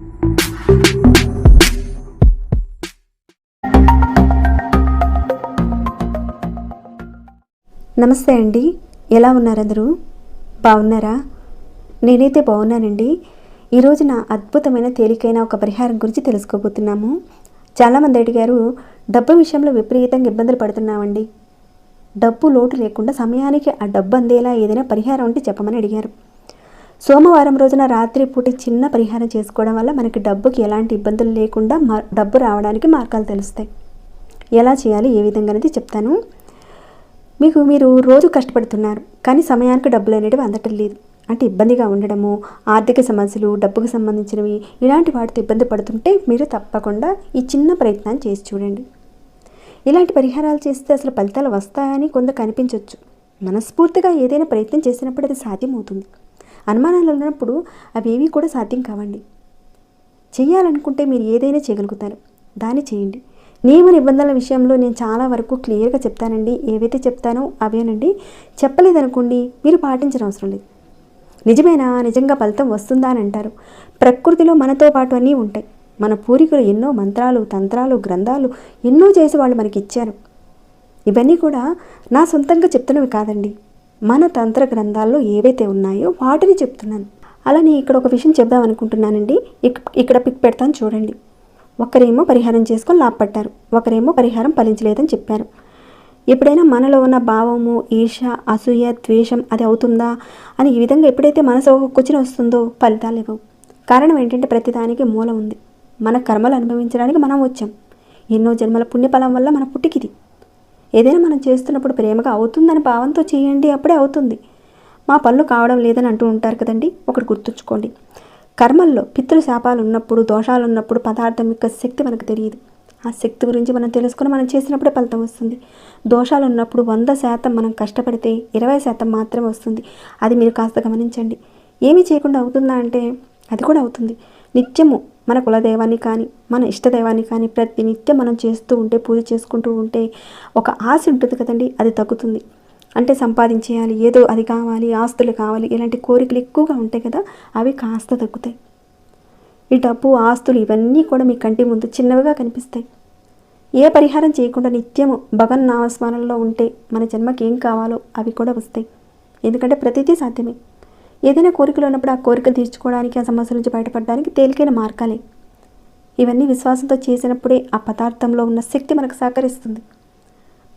నమస్తే అండి. ఎలా ఉన్నారు అందరూ బాగున్నారా? నేనైతే బాగున్నానండి. ఈరోజు నా అద్భుతమైన తేలికైన ఒక పరిహారం గురించి తెలుసుకోబోతున్నాము. చాలామంది అడిగారు డబ్బు విషయంలో విపరీతంగా ఇబ్బందులు పడుతున్నామండి. డబ్బు లోటు లేకుండా సమయానికి ఆ డబ్బు అందేలా ఏదైనా పరిహారం ఉంటే చెప్పమని అడిగారు. సోమవారం రోజున రాత్రి పూట చిన్న పరిహారం చేసుకోవడం వల్ల మనకి డబ్బుకి ఎలాంటి ఇబ్బందులు లేకుండా మా- డబ్బు రావడానికి మార్గాలు తెలుస్తాయి. ఎలా చేయాలి ఏ విధంగా అనేది చెప్తాను. మీకు మీరు రోజు కష్టపడుతున్నారు కానీ సమయానికి డబ్బులు అనేవి అందటం లేదు. అంటే ఇబ్బందిగా ఉండడము ఆర్థిక సమస్యలు డబ్బుకు సంబంధించినవి ఇలాంటి వాటితో ఇబ్బంది పడుతుంటే మీరు తప్పకుండా ఈ చిన్న ప్రయత్నాన్ని చేసి చూడండి. ఇలాంటి పరిహారాలు చేస్తే అసలు ఫలితాలు వస్తాయని కొందరు కనిపించవచ్చు మనస్ఫూర్తిగా ఏదైనా ప్రయత్నం చేసినప్పుడు అది సాధ్యమవుతుంది. అనుమానాలు ఉన్నప్పుడు అవి ఏవి కూడా సాధ్యం కావండి. చేయాలనుకుంటే మీరు ఏదైనా చేయగలుగుతారు. దాన్ని చేయండి. నియమ నిబంధనల విషయంలో నేను చాలా వరకు క్లియర్గా చెప్తానండి. ఏవైతే చెప్తానో అవేనండి. చెప్పలేదనుకోండి మీరు పాటించడం అవసరం లేదు. నిజమేనా? నిజంగా ఫలితం వస్తుందా అని అంటారు. ప్రకృతిలో మనతో పాటు అన్నీ ఉంటాయి. మన పూర్వీకులు ఎన్నో మంత్రాలు తంత్రాలు గ్రంథాలు ఎన్నో చేసి వాళ్ళు మనకి ఇచ్చారు. ఇవన్నీ కూడా నా సొంతంగా చెప్తున్నవి కాదండి. మన తంత్ర గ్రంథాల్లో ఏవైతే ఉన్నాయో వాటిని చెప్తున్నాను. అలానే ఇక్కడ ఒక విషయం చెప్దాం అనుకుంటున్నానండి. ఇక్కడ పిక్ పెడతాను చూడండి. ఒకరేమో పరిహారం చేసుకొని లాభపడ్డారు. ఒకరేమో పరిహారం ఫలించలేదని చెప్పారు. ఎప్పుడైనా మనలో ఉన్న భావము ఈర్ష అసూయ ద్వేషం అది అవుతుందా? అని ఈ విధంగా ఎప్పుడైతే మనసు కూర్చుని వస్తుందో ఫలితాలు ఇవ్వవు కారణం ఏంటంటే ప్రతిదానికి మూలం ఉంది. మన కర్మలు అనుభవించడానికి మనం వచ్చాం. ఎన్నో జన్మల పుణ్యఫలం వల్ల మన పుట్టికిది. ఏదైనా మనం చేస్తున్నప్పుడు ప్రేమగా అవుతుందని భావంతో చేయండి అప్పుడే అవుతుంది. మా పనులు కావడం లేదని అంటూ ఉంటారు కదండి. ఒకటి గుర్తుంచుకోండి. కర్మల్లో పితృ శాపాలు ఉన్నప్పుడు దోషాలు ఉన్నప్పుడు పదార్థం యొక్క శక్తి మనకు తెలియదు. ఆ శక్తి గురించి మనం తెలుసుకుని మనం చేసినప్పుడే ఫలితం వస్తుంది. దోషాలు ఉన్నప్పుడు వంద శాతం మనం కష్టపడితే ఇరవై శాతం మాత్రమే వస్తుంది. అది మీరు కాస్త గమనించండి. ఏమీ చేయకుండా అవుతుందా అంటే అది కూడా అవుతుంది. నిత్యము మన కులదైవాన్ని కానీ మన ఇష్టదైవాన్ని కానీ ప్రతి నిత్యం మనం చేస్తూ ఉంటే పూజ చేసుకుంటూ ఉంటే ఒక ఆశ ఉంటుంది కదండి అది తగ్గుతుంది. అంటే సంపాదించేయాలి ఏదో అది కావాలి ఆస్తులు కావాలి ఇలాంటి కోరికలు ఎక్కువగా ఉంటాయి కదా అవి కాస్త తగ్గుతాయి. ఈ డబ్బు ఆస్తులు ఇవన్నీ కూడా మీ కంటి ముందు చిన్నవిగా కనిపిస్తాయి. ఏ పరిహారం చేయకుండా నిత్యము భగవన్ నామస్మరణలో ఉంటే మన జన్మకి ఏం కావాలో అవి కూడా వస్తాయి. ఎందుకంటే ప్రతిదీ సాధ్యమే. ఏదైనా కోరికలు ఉన్నప్పుడు ఆ కోరికలు తీర్చుకోవడానికి ఆ సమస్య నుంచి బయటపడడానికి తేలికైన మార్గాలే. ఇవన్నీ విశ్వాసంతో చేసినప్పుడే ఆ పదార్థంలో ఉన్న శక్తి మనకు సహకరిస్తుంది.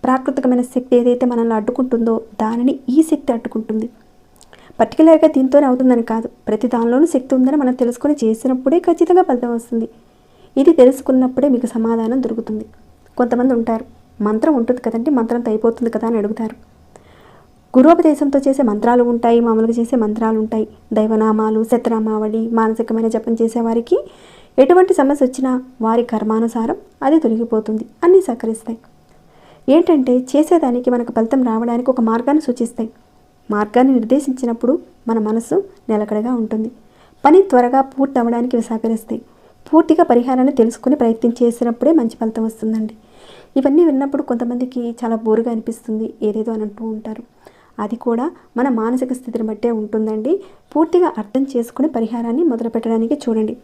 ప్రాకృతికమైన శక్తి ఏదైతే మనల్ని అడ్డుకుంటుందో దానిని ఈ శక్తి అడ్డుకుంటుంది. పర్టికులర్గా దీంతోనే అవుతుందని కాదు ప్రతి దానిలోనూ శక్తి ఉందని మనం తెలుసుకొని చేసినప్పుడే ఖచ్చితంగా ఫలితం వస్తుంది. ఇది తెలుసుకున్నప్పుడే మీకు సమాధానం దొరుకుతుంది. కొంతమంది ఉంటారు మంత్రం ఉంటుంది కదండి మంత్రంతో అయిపోతుంది కదా అని అడుగుతారు. గురోపదేశంతో చేసే మంత్రాలు ఉంటాయి మామూలుగా చేసే మంత్రాలు ఉంటాయి. దైవనామాలు శతనామావళి మానసికమైన జపం చేసేవారికి ఎటువంటి సమస్య వచ్చినా వారి కర్మానుసారం అది తొలగిపోతుంది అన్నీ సహకరిస్తాయి. ఏంటంటే చేసేదానికి మనకు ఫలితం రావడానికి ఒక మార్గాన్ని సూచిస్తాయి. మార్గాన్ని నిర్దేశించినప్పుడు మన మనసు నిలకడగా ఉంటుంది. పని త్వరగా పూర్తి అవ్వడానికి సహకరిస్తాయి. పూర్తిగా పరిహారాన్ని తెలుసుకుని ప్రయత్నం చేసినప్పుడే మంచి ఫలితం వస్తుందండి. ఇవన్నీ విన్నప్పుడు కొంతమందికి చాలా బోరుగా అనిపిస్తుంది ఏదేదో అని అంటూ ఉంటారు. అది కూడా మన మానసిక స్థితిని బట్టే ఉంటుందండి. పూర్తిగా అర్థం చేసుకుని పరిహారాన్ని మొదలుపెట్టడానికి చూడండి.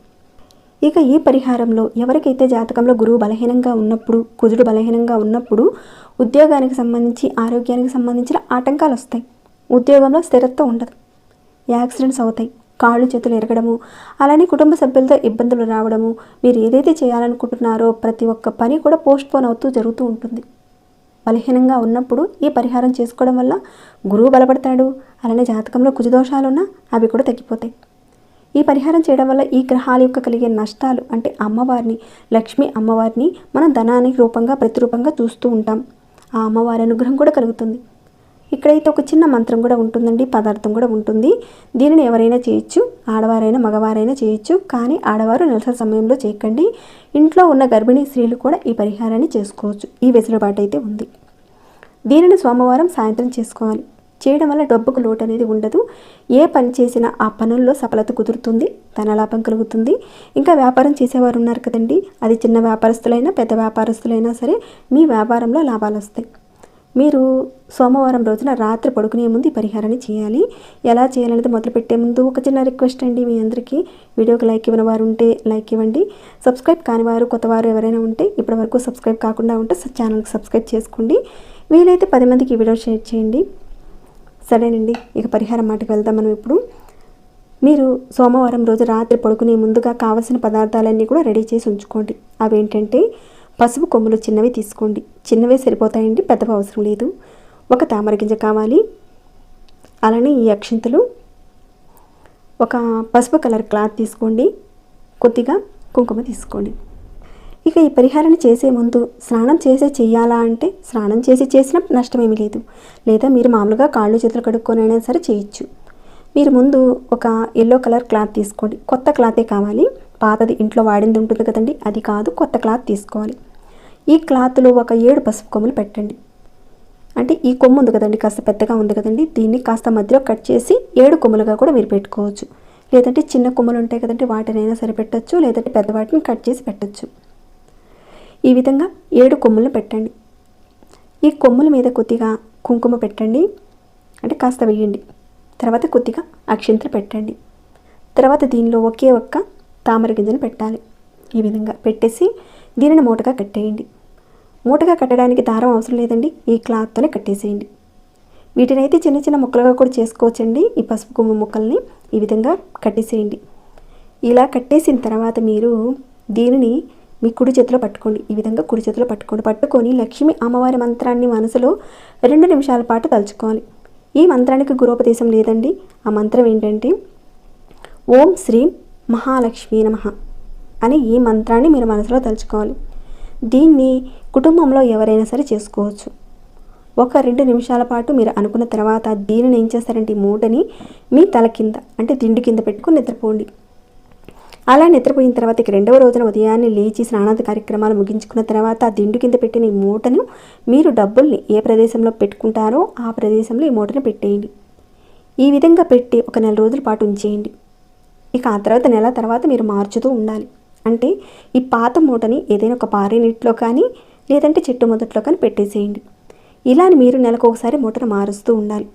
ఇక ఈ పరిహారంలో ఎవరికైతే జాతకంలో గురువు బలహీనంగా ఉన్నప్పుడు కుజుడు బలహీనంగా ఉన్నప్పుడు ఉద్యోగానికి సంబంధించి ఆరోగ్యానికి సంబంధించిన ఆటంకాలు వస్తాయి. ఉద్యోగంలో స్థిరత్వం ఉండదు. యాక్సిడెంట్స్ అవుతాయి. కాళ్ళు చేతులు ఎరగడము అలానే కుటుంబ సభ్యులతో ఇబ్బందులు రావడము మీరు ఏదైతే చేయాలనుకుంటున్నారో ప్రతి ఒక్క పని కూడా పోస్ట్ పోన్ అవుతూ జరుగుతూ ఉంటుంది. బలహీనంగా ఉన్నప్పుడు ఈ పరిహారం చేసుకోవడం వల్ల గురువు బలపడతాడు. అలానే జాతకంలో కుజదోషాలున్నా అవి కూడా తగ్గిపోతాయి. ఈ పరిహారం చేయడం వల్ల ఈ గ్రహాల యొక్క కలిగే నష్టాలు అంటే అమ్మవారిని లక్ష్మి అమ్మవారిని మనం ధనానికి రూపంగా ప్రతిరూపంగా చూస్తూ ఉంటాం. ఆ అమ్మవారి అనుగ్రహం కూడా కలుగుతుంది. ఇక్కడైతే ఒక చిన్న మంత్రం కూడా ఉంటుందండి పదార్థం కూడా ఉంటుంది. దీనిని ఎవరైనా చేయొచ్చు ఆడవారైనా మగవారైనా చేయొచ్చు కానీ ఆడవారు నెలసరి సమయంలో చేయకండి. ఇంట్లో ఉన్న గర్భిణీ స్త్రీలు కూడా ఈ పరిహారాన్ని చేసుకోవచ్చు. ఈ వెసులుబాటు అయితే ఉంది. దీనిని సోమవారం సాయంత్రం చేసుకోవాలి. చేయడం వల్ల డబ్బుకు లోటు అనేది ఉండదు. ఏ పని చేసినా ఆ పనుల్లో సఫలత కుదురుతుంది ధనలాభం కలుగుతుంది. ఇంకా వ్యాపారం చేసేవారు ఉన్నారు కదండి. అది చిన్న వ్యాపారస్తులైనా పెద్ద వ్యాపారస్తులైనా సరే మీ వ్యాపారంలో లాభాలు వస్తాయి. మీరు సోమవారం రోజున రాత్రి పడుకునే ముందు ఈ పరిహారాన్ని చేయాలి. ఎలా చేయాలనేది మొదలుపెట్టే ముందు ఒక చిన్న రిక్వెస్ట్ అండి మీ అందరికీ. వీడియోకి లైక్ ఇవ్వని వారు ఉంటే లైక్ ఇవ్వండి. సబ్స్క్రైబ్ కాని వారు కొత్త వారు ఎవరైనా ఉంటే ఇప్పటి వరకు సబ్స్క్రైబ్ కాకుండా ఉంటే ఛానల్కి సబ్స్క్రైబ్ చేసుకోండి. వీలైతే పది మందికి ఈ వీడియో షేర్ చేయండి. సరేనండి ఇక పరిహారం మాటకు వెళ్దాం మనం ఇప్పుడు. మీరు సోమవారం రోజు రాత్రి పడుకునే ముందుగా కావలసిన పదార్థాలన్నీ కూడా రెడీ చేసి ఉంచుకోండి. అవేంటంటే పసుపు కొమ్ములు చిన్నవి తీసుకోండి. చిన్నవే సరిపోతాయండి పెద్దవి అవసరం లేదు. ఒక తామర గింజ కావాలి. అలానే ఈ అక్షింతలు. ఒక పసుపు కలర్ క్లాత్ తీసుకోండి. కొద్దిగా కుంకుమ తీసుకోండి. ఇక ఈ పరిహారాన్ని చేసే ముందు స్నానం చేసే చేయాలా అంటే స్నానం చేసి చేసిన నష్టమేమీ లేదు. లేదా మీరు మామూలుగా కాళ్ళు చేతులు కడుక్కొనైనా సరే చేయొచ్చు. మీరు ముందు ఒక ఎల్లో కలర్ క్లాత్ తీసుకోండి. కొత్త క్లాతే కావాలి. పాతది ఇంట్లో వాడింది ఉంటుంది కదండి అది కాదు. కొత్త క్లాత్ తీసుకోవాలి. ఈ క్లాత్లో ఒక ఏడు పసుపు కొమ్మలు పెట్టండి. అంటే ఈ కొమ్ము ఉంది కదండి కాస్త పెద్దగా ఉంది కదండి దీన్ని కాస్త మధ్యలో కట్ చేసి ఏడు కొమ్ములుగా కూడా మీరు పెట్టుకోవచ్చు. లేదంటే చిన్న కొమ్మలు ఉంటాయి కదండి వాటినైనా సరే పెట్టచ్చు లేదంటే పెద్ద వాటిని కట్ చేసి పెట్టచ్చు. ఈ విధంగా ఏడు కొమ్ములు పెట్టండి. ఈ కొమ్ముల మీద కొద్దిగా కుంకుమ పెట్టండి. అంటే కాస్త వేయండి. తర్వాత కొద్దిగా అక్షింతలు పెట్టండి. తర్వాత దీనిలో ఒకే ఒక్క తామర గింజను పెట్టాలి. ఈ విధంగా పెట్టేసి దీనిని మూటగా కట్టేయండి. మూటగా కట్టడానికి దారం అవసరం లేదండి. ఈ క్లాత్తోనే కట్టేసేయండి. వీటినైతే చిన్న చిన్న ముక్కలుగా కూడా చేసుకోవచ్చండి. ఈ పసుపు కొమ్ము ముక్కల్ని ఈ విధంగా కట్టేసేయండి. ఇలా కట్టేసిన తర్వాత మీరు దీనిని మీ కుడి చేతిలో పట్టుకోండి. ఈ విధంగా కుడి చేతిలో పట్టుకోండి. పట్టుకొని లక్ష్మి అమ్మవారి మంత్రాన్ని మనసులో రెండు నిమిషాల పాటు తలుచుకోవాలి. ఈ మంత్రానికి గురోపదేశం లేదండి. ఆ మంత్రం ఏంటంటే ఓం శ్రీం మహాలక్ష్మీ నమ అని ఈ మంత్రాన్ని మీరు మనసులో తలుచుకోవాలి. దీన్ని కుటుంబంలో ఎవరైనా సరే చేసుకోవచ్చు. ఒక రెండు నిమిషాల పాటు మీరు అనుకున్న తర్వాత దీనిని ఏం చేస్తారంటే ఈ మూటని మీ తల కింద అంటే దిండు కింద పెట్టుకుని నిద్రపోండి. అలా నిద్రపోయిన తర్వాత ఇక రెండవ రోజున ఉదయాన్నే లేచి స్నానాది కార్యక్రమాలు ముగించుకున్న తర్వాత ఆ దిండు కింద పెట్టిన ఈ మూటను మీరు డబ్బుల్ని ఏ ప్రదేశంలో పెట్టుకుంటారో ఆ ప్రదేశంలో ఈ మూటను పెట్టేయండి. ఈ విధంగా పెట్టి ఒక నెల రోజుల పాటు ఉంచేయండి. ఇక ఆ తర్వాత నెల తర్వాత మీరు మార్చుతూ ఉండాలి. అంటే ఈ పాత మూటని ఏదైనా ఒక పారే నీటిలో కానీ లేదంటే చెట్టు మొదట్లో కానీ పెట్టేసేయండి. ఇలా మీరు నెలకు ఒకసారి మూటను మారుస్తూ ఉండాలి.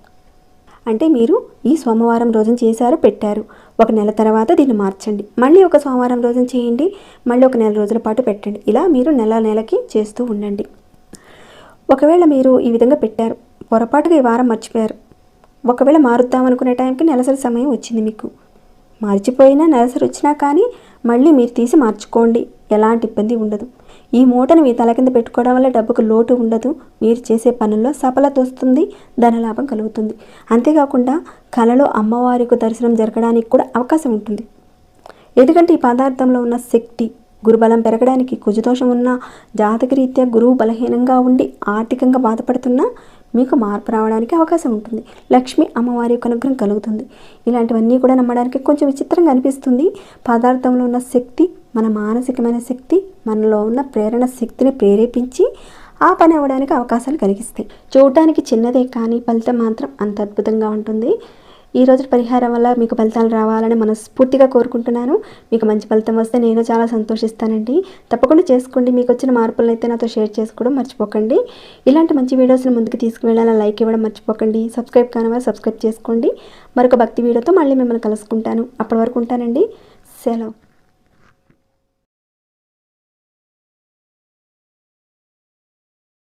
అంటే మీరు ఈ సోమవారం రోజున చేశారు పెట్టారు. ఒక నెల తర్వాత దీన్ని మార్చండి. మళ్ళీ ఒక సోమవారం రోజున చేయండి మళ్ళీ ఒక నెల రోజుల పాటు పెట్టండి. ఇలా మీరు నెల నెలకి చేస్తూ ఉండండి. ఒకవేళ మీరు ఈ విధంగా పెట్టారు పొరపాటుగా ఈ వారం మర్చిపోయారు ఒకవేళ మారుద్దాం అనుకునే టైంకి నెలసరి సమయం వచ్చింది మీకు. మర్చిపోయినా నెలసరి వచ్చినా కానీ మళ్ళీ మీరు తీసి మార్చుకోండి. ఎలాంటి ఇబ్బంది ఉండదు. ఈ మూటను మీ తల కింద పెట్టుకోవడం వల్ల డబ్బుకు లోటు ఉండదు. మీరు చేసే పనుల్లో సఫలత వస్తుంది ధనలాభం కలుగుతుంది. అంతేకాకుండా కళలో అమ్మవారికి దర్శనం జరగడానికి కూడా అవకాశం ఉంటుంది. ఎందుకంటే ఈ పదార్థంలో ఉన్న శక్తి గురుబలం పెరగడానికి కుజదోషం ఉన్న జాతకరీత్యా గురువు బలహీనంగా ఉండి ఆర్థికంగా బాధపడుతున్నా మీకు మార్పు రావడానికి అవకాశం ఉంటుంది. లక్ష్మి అమ్మవారి యొక్క అనుగ్రహం కలుగుతుంది. ఇలాంటివన్నీ కూడా నమ్మడానికి కొంచెం విచిత్రంగా అనిపిస్తుంది. పదార్థంలో ఉన్న శక్తి మన మానసికమైన శక్తి మనలో ఉన్న ప్రేరణ శక్తిని ప్రేరేపించి ఆ పని అవ్వడానికి అవకాశాలు కలిగిస్తాయి. చూడటానికి చిన్నదే కానీ ఫలితం మాత్రం అంత అద్భుతంగా ఉంటుంది. ఈ రోజు పరిహారం వల్ల మీకు ఫలితాలు రావాలని మనస్ఫూర్తిగా కోరుకుంటున్నాను. మీకు మంచి ఫలితం వస్తే నేను చాలా సంతోషిస్తానండి. తప్పకుండా చేసుకోండి. మీకు వచ్చిన మార్పులను అయితే నాతో షేర్ చేసుకోవడం మర్చిపోకండి. ఇలాంటి మంచి వీడియోస్ని ముందుకు తీసుకువెళ్ళాలని లైక్ ఇవ్వడం మర్చిపోకండి. సబ్స్క్రైబ్ కానివారు సబ్స్క్రైబ్ చేసుకోండి. మరొక భక్తి వీడియోతో మళ్ళీ మిమ్మల్ని కలుసుకుంటాను. అప్పటి వరకు ఉంటానండి. సెలవు.